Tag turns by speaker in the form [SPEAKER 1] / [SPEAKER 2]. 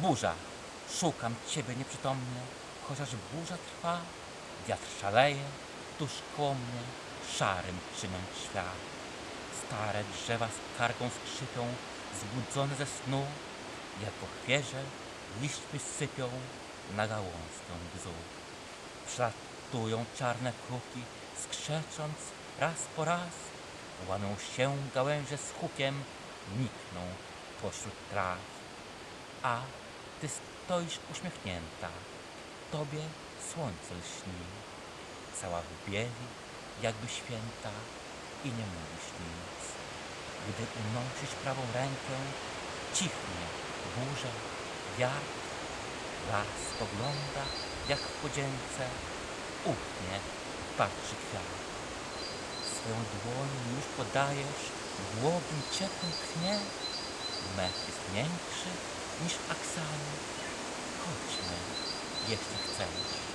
[SPEAKER 1] Burza, szukam ciebie nieprzytomnie, chociaż burza trwa, wiatr szaleje, tuż koło mnie, szarym czyniąc świat. Stare drzewa skargą skrzypią, zbudzone ze snu, jak chwierze liśćmi sypią na gałązkę bzu. Przelatują czarne kruki, skrzecząc raz po raz, łamią się gałęzie z hukiem, nikną pośród traw. A ty stoisz uśmiechnięta, tobie słońce lśni, cała w bieli, jakby święta i nie mówisz nic. Gdy unosisz prawą rękę, cichnie burza, wiatr, las spogląda, jak w podzięce, uchnie, patrzy kwiat. Swoją dłoń już podajesz, błogim ciepłym tchnie, mech jest miększy niż aksany. Chodźmy, jeśli chcesz.